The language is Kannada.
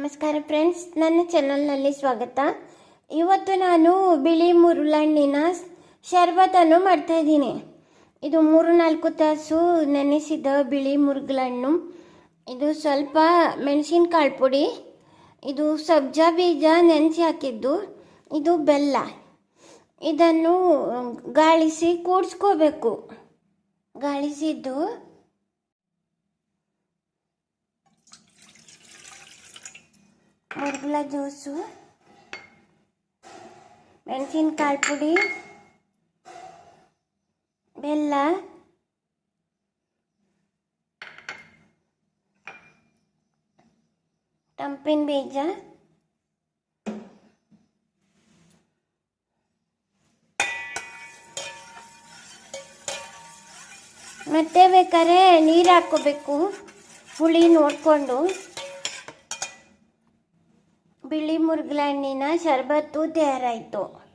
ನಮಸ್ಕಾರ ಫ್ರೆಂಡ್ಸ್, ನನ್ನ ಚಾನಲ್ನಲ್ಲಿ ಸ್ವಾಗತ. ಇವತ್ತು ನಾನು ಬಿಳಿ ಮುರುಳಣ್ಣಿನ ಶರ್ಬತನ್ನು ಮಾಡ್ತಾ ಇದ್ದೀನಿ. ಇದು ಮೂರು ನಾಲ್ಕು ತಾಸು ನೆನೆಸಿದ ಬಿಳಿ ಮುರುಗಳಣ್ಣು ಇದು ಸ್ವಲ್ಪ ಮೆಣಸಿನಕಾಳು ಪುಡಿ, ಇದು ಸಬ್ಜಾ ಬೀಜ ನೆನೆಸಿ ಹಾಕಿದ್ದು, ಇದು ಬೆಲ್ಲ. ಇದನ್ನು ಗಾಳಿಸಿ ಕೂಡಿಸ್ಕೋಬೇಕು. ಗಾಳಿಸಿದ್ದು ಮುರುಗುಲ ಜ್ಯೂಸು ಮೆಣಸಿನಕಾಳು ಪುಡಿ ಬೆಲ್ಲ ತಂಪಿನ ಬೀಜ ಮತ್ತೆ ಬೇಕಾದ್ರೆ ನೀರು ಹಾಕ್ಕೋಬೇಕು ಹುಳಿ ನೋಡಿಕೊಂಡು ಬಿಳಿ ಮುರುಗ್ಲಣ್ಣಿನ ಶರಬತ್ತು ತಯಾರಾಯಿತು.